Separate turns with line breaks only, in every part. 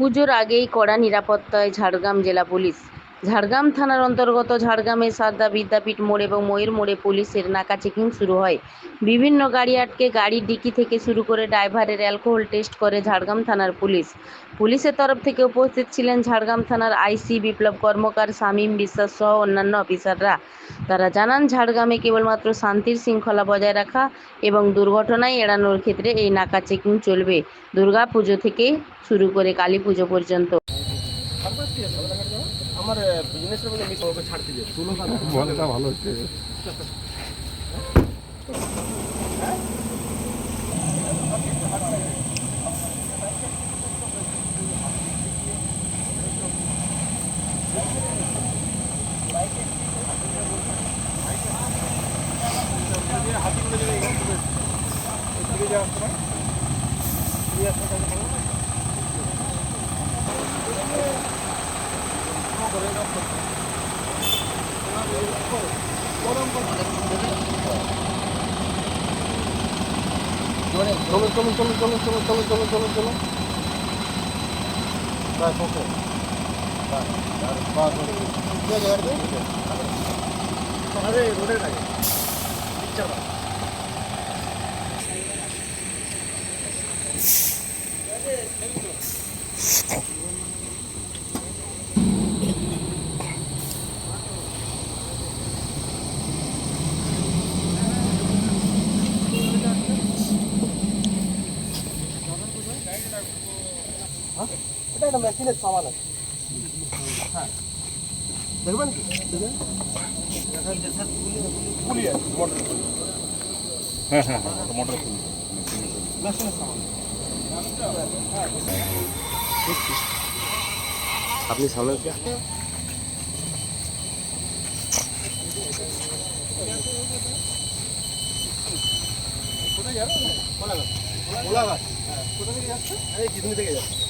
পুজোর আগেই কড়া নিরাপত্তায় ঝাড়গ্রাম জেলা পুলিশ। ঝাড়গ্রাম থানার অন্তর্গত ঝাড়গ্রামের সারদা বিদ্যাপীঠ মোড় এবং ময়ূর মোড়ে পুলিশের নাকা চেকিং শুরু হয়। বিভিন্ন গাড়ি আটকে গাড়ির ডিকি থেকে শুরু করে ড্রাইভারের অ্যালকোহল টেস্ট করে ঝাড়গ্রাম থানার পুলিশ। পুলিশের তরফ থেকে উপস্থিত ছিলেন ঝাড়গ্রাম থানার আইসি বিপ্লব কর্মকার শামীম বিশ্বাস সহ অন্যান্য অফিসাররা। তারা জানান, ঝাড়গ্রামে কেবলমাত্র শান্তির শৃঙ্খলা বজায় রাখা এবং দুর্ঘটনায় এড়ানোর ক্ষেত্রে এই নাকা চেকিং চলবে। দুর্গা পুজো থেকে শুরু করে কালী পুজো পর্যন্ত।
আমার বিজনেসের মধ্যে মিস ওকে ছাড়তে শুনো
বলটা ভালো হচ্ছে।
হাতি করে যদি এদিকে যাওয়ার সময় চলো চলো চলো চলো চলো চলো চলো চলো চলো বাস ওকে বাস বাস ঠিক আছে গাড়ি আরে রোডের কাছে পিকচার বাস এটা মেশিনের সামান আছে। হ্যাঁ দেখবেন কি? পুলি আছে মোটর
হ্যাঁ হ্যাঁ হ্যাঁ মোটর
মেশিনের সামান
আপনি সামনে
কোথায় যাবে কোলাঘাট। কোলাঘাট। হ্যাঁ কোথা থেকে যাচ্ছে এই কিডনি থেকে যাচ্ছে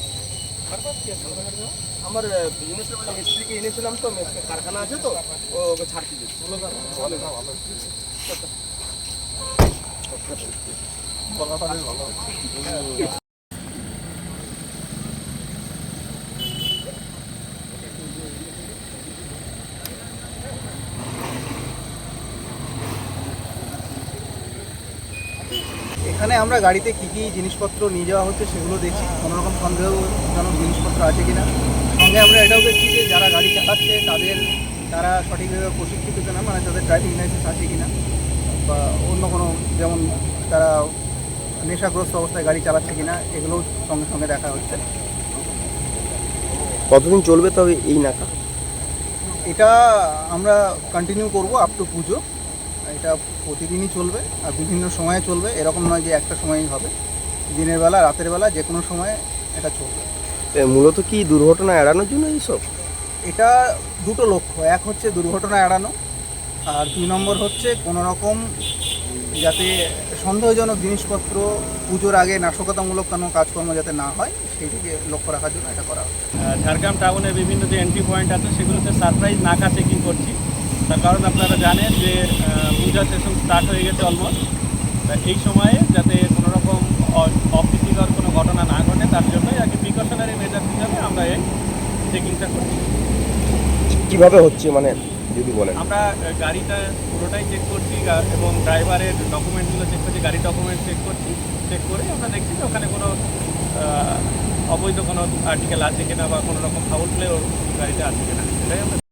আমার বিজনেসের মানে মিস্ত্রিকে এনেছিলাম তো কারখানা আছে তো ও ছাড়তে দিচ্ছি ভালো ভালো
কলাটা বেশ ভালো হচ্ছে
এখানে আমরা গাড়িতে কী কী জিনিসপত্র নিয়ে যাওয়া হচ্ছে সেগুলো দেখছি। কোনো রকম সন্দেহজনক জিনিসপত্র আছে কিনা। সঙ্গে আমরা এটাও দেখছি যে যারা গাড়ি চালাচ্ছে তাদের তারা সঠিকভাবে প্রশিক্ষিত কিনা মানে তাদের ড্রাইভিং লাইসেন্স আছে কিনা বা অন্য কোনো যেমন তারা নেশাগ্রস্ত অবস্থায় গাড়ি চালাচ্ছে কিনা এগুলোও সঙ্গে সঙ্গে দেখা হচ্ছে।
কতদিন চলবে তবে এই নাকা?
এটা আমরা কন্টিনিউ করব আপ টু পুজো। এটা প্রতিদিনই চলবে আর বিভিন্ন সময়ে চলবে। এরকম নয় যে একটা সময়ই হবে। দিনের বেলা রাতের বেলা যে কোনো সময়ে এটা চলবে।
মূলত কি দুর্ঘটনা এড়ানোর জন্য এইসব
এটা দুটো লক্ষ্য। এক হচ্ছে দুর্ঘটনা এড়ানো আর দুই নম্বর হচ্ছে কোনো রকম যাতে সন্দেহজনক জিনিসপত্র পুজোর আগে নাশকতামূলক কোনো কাজকর্ম যাতে না হয় সেই দিকে লক্ষ্য রাখার জন্য এটা করা হচ্ছে।
ঝাড়গ্রাম টাউনের বিভিন্ন যে এন্ট্রি পয়েন্ট আছে সেগুলোতে সারপ্রাইজ নাকা চেকিং করছি? তার কারণ আপনারা জানেন যে পূজা সেশন স্টার্ট হয়ে গেছে অলমোস্ট এই সময়ে যাতে কোনো রকম অপ্রীতিকর কোনো ঘটনা না ঘটে তার জন্যই আর কি প্রিকশনারি মেজার হিসাবে আমরা এই চেকিংটা করছি।
কীভাবে হচ্ছে মানে যদি বলেন?
আমরা গাড়িটা পুরোটাই চেক করছি এবং ড্রাইভারের ডকুমেন্টগুলো চেক করছি গাড়ির ডকুমেন্ট চেক করছি। চেক করে আমরা দেখছি যে ওখানে কোনো অবৈধ কোনো আর্টিকেল আছে কিনা বা কোনো রকম ফাউল প্লে ওর গাড়িতে আছে কিনা। সেটাই আমরা